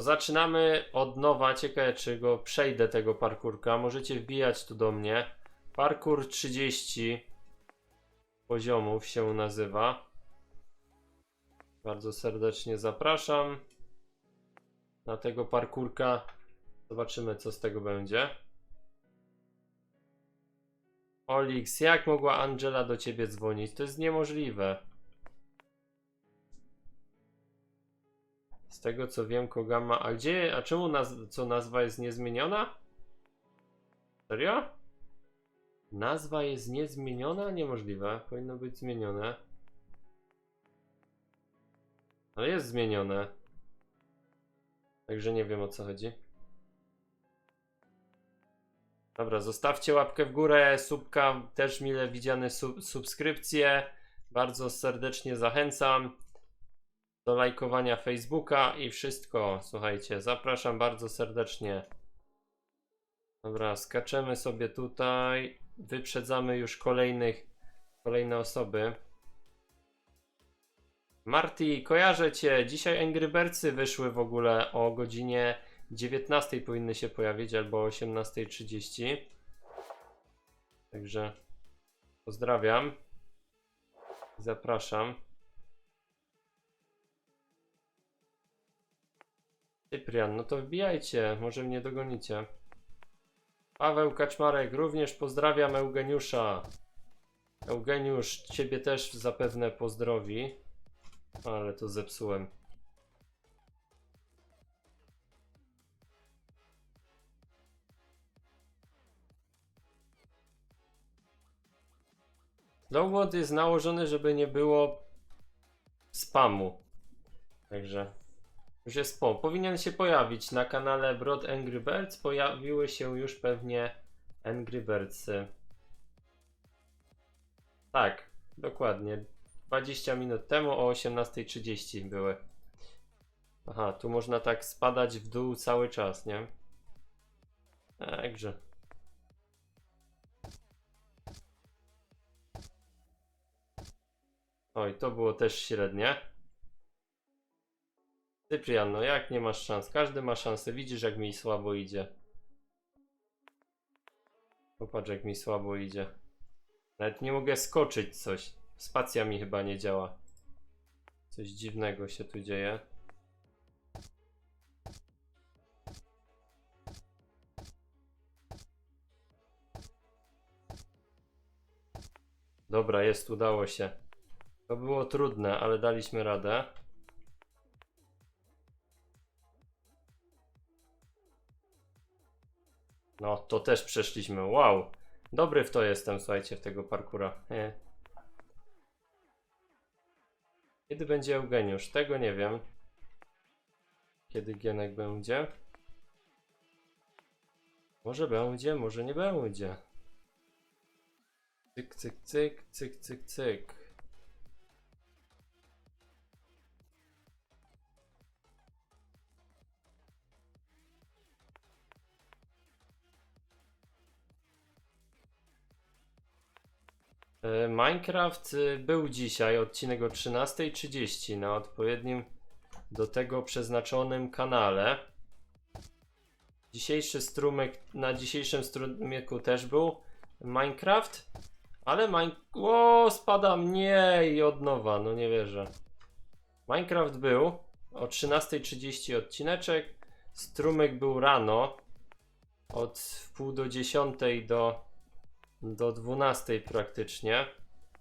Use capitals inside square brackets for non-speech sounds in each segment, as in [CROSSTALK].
Zaczynamy od nowa. Ciekawe, czy go przejdę tego parkurka. Możecie wbijać tu do mnie. Parkur 30 poziomów się nazywa. Bardzo serdecznie zapraszam na tego parkurka. Zobaczymy, co z tego będzie. Olix, jak mogła Angela do ciebie dzwonić? To jest niemożliwe. Z tego co wiem, Kogama. A gdzie, a czemu naz co nazwa jest niezmieniona? Serio? Nazwa jest niezmieniona? Niemożliwe. Powinno być zmienione. Ale jest zmienione. Także nie wiem o co chodzi. Dobra, zostawcie łapkę w górę, subka, też mile widziane sub subskrypcje. Bardzo serdecznie zachęcam do lajkowania Facebooka i wszystko. Słuchajcie, zapraszam bardzo serdecznie. Dobra, skaczemy sobie tutaj. Wyprzedzamy już kolejnych, kolejne osoby. Marty, kojarzę cię. Dzisiaj Angry Birdsy wyszły w ogóle o godzinie 19 powinny się pojawić albo o 18.30. Także pozdrawiam. Zapraszam. Cyprian, no to wbijajcie, może mnie dogonicie. Paweł Kaczmarek, również pozdrawiam Eugeniusza. Eugeniusz, ciebie też zapewne pozdrowi. Ale to zepsułem. Download jest nałożony, żeby nie było spamu. Także już jest po. Powinien się pojawić na kanale Broad Angry Birds. Pojawiły się już pewnie Angry Birdsy. Tak, dokładnie. 20 minut temu o 18.30 były. Aha, tu można tak spadać w dół cały czas, nie? Także. Oj, to było też średnie. Cyprian, no jak nie masz szans? Każdy ma szansę. Widzisz, jak mi słabo idzie. Popatrz, jak mi słabo idzie. Nawet nie mogę skoczyć coś. Spacja mi chyba nie działa. Coś dziwnego się tu dzieje. Dobra, jest, udało się. To było trudne, ale daliśmy radę. To też przeszliśmy. Wow. Dobry w to jestem, słuchajcie, w tego parkura. Nie. Kiedy będzie Eugeniusz? Tego nie wiem. Kiedy Gienek będzie? Może będzie, może nie będzie. Cyk, cyk, cyk, cyk, cyk, cyk. Minecraft y, był dzisiaj, odcinek o 13.30 na odpowiednim do tego przeznaczonym kanale. Dzisiejszy strumyk, na dzisiejszym strumyku też był Minecraft, ale Mine... O, spadam, nie, i od nowa, no nie wierzę. Minecraft był o 13.30 odcineczek, strumyk był rano od wpół do 10 do do 12 praktycznie.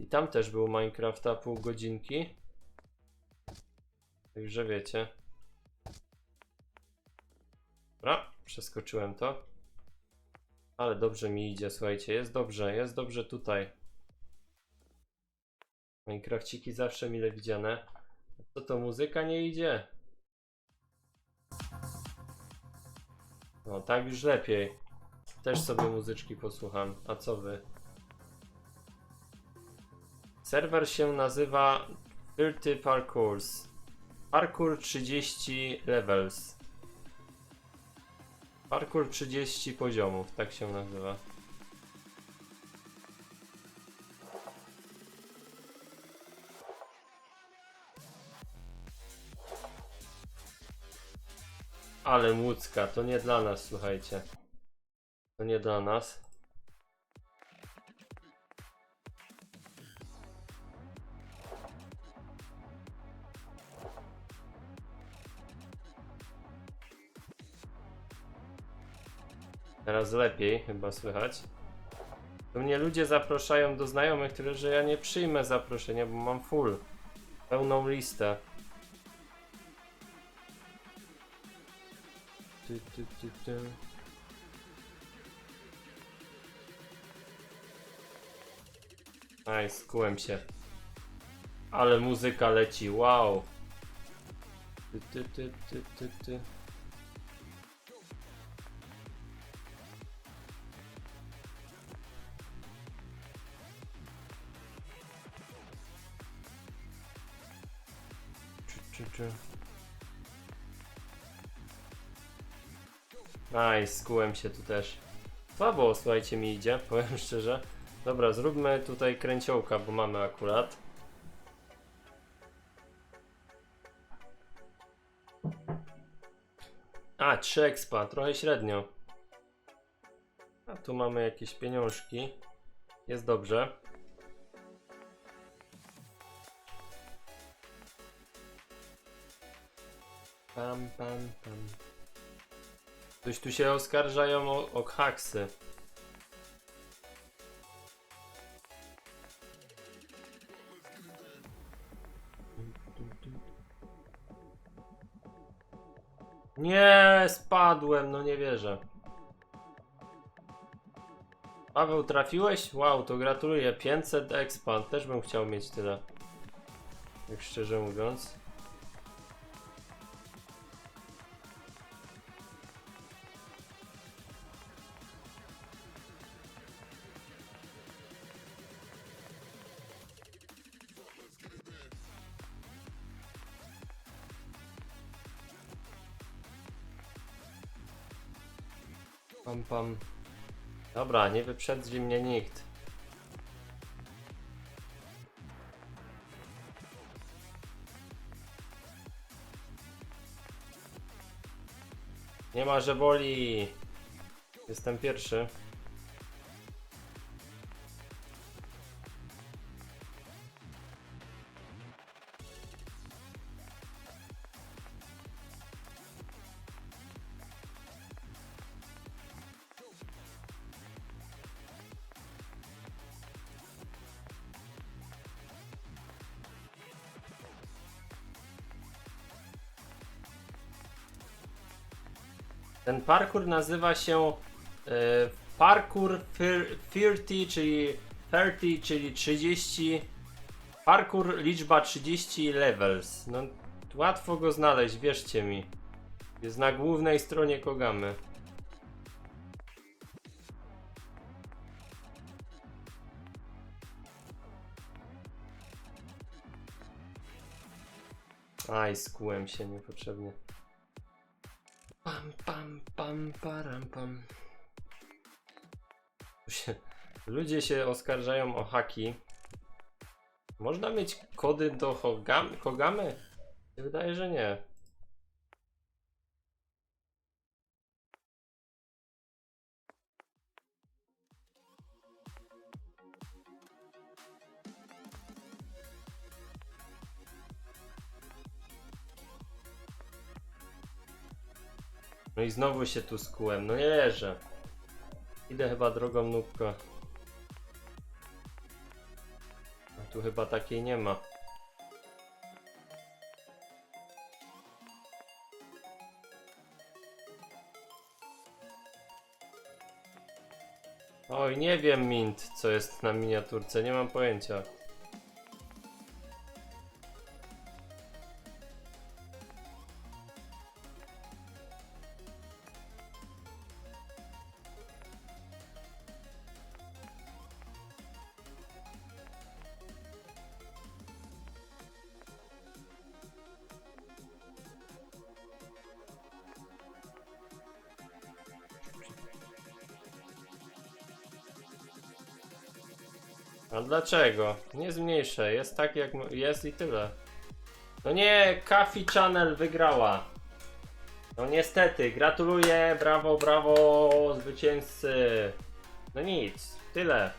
I tam też był Minecrafta pół godzinki. Także wiecie. Dobra, przeskoczyłem to. Ale dobrze mi idzie, słuchajcie, jest dobrze, jest dobrze tutaj. Minecrafciki zawsze mile widziane. Co to muzyka nie idzie? No tak już lepiej. Też sobie muzyczki posłucham. A co wy? Serwer się nazywa 30 Parkours. Parkour 30 levels. Parkour 30 poziomów, tak się nazywa. Ale łódzka, to nie dla nas, słuchajcie. To nie dla nas. Teraz lepiej chyba słychać. To mnie ludzie zapraszają do znajomych, tyle że ja nie przyjmę zaproszenia, bo mam full. Pełną listę. Ty, ty, ty, ty. Aj, skułem się. Ale muzyka leci, wow. Ty, ty, ty, ty, ty, ty. Czy, skułem się tu też. Słabo, słuchajcie, mi idzie, [LAUGHS] powiem szczerze. Dobra, zróbmy tutaj kręciołka, bo mamy akurat. A, 3 expa, trochę średnio. A tu mamy jakieś pieniążki. Jest dobrze. Pam, pam, pam. Ktoś tu się oskarżają o, o haksy. Nie, spadłem, no nie wierzę. Paweł, trafiłeś? Wow, to gratuluję. 500 expand, też bym chciał mieć tyle. Jak szczerze mówiąc. Pam, pam. Dobra, nie wyprzedzi mnie nikt. Nie ma, że boli. Jestem pierwszy. Ten parkour nazywa się e, parkour fir- 30, czyli 30, czyli 30. Parkour liczba 30 levels. No, łatwo go znaleźć, wierzcie mi. Jest na głównej stronie Kogamy. Aj, skułem się niepotrzebnie. Pam, pam, param, pam. Ludzie się oskarżają o haki. Można mieć kody do Hogam, Kogamy? Mi się Wydaje, że nie. No i znowu się tu skułem, no wierzę. Idę chyba drogą nóbka. A tu chyba takiej nie ma. Oj, nie wiem Mint, co jest na miniaturce, nie mam pojęcia. A dlaczego? Nie zmniejszę, jest tak jak jest i tyle. No nie, Kafi Channel wygrała. No niestety, gratuluję, brawo, brawo, zwycięzcy. No nic, tyle.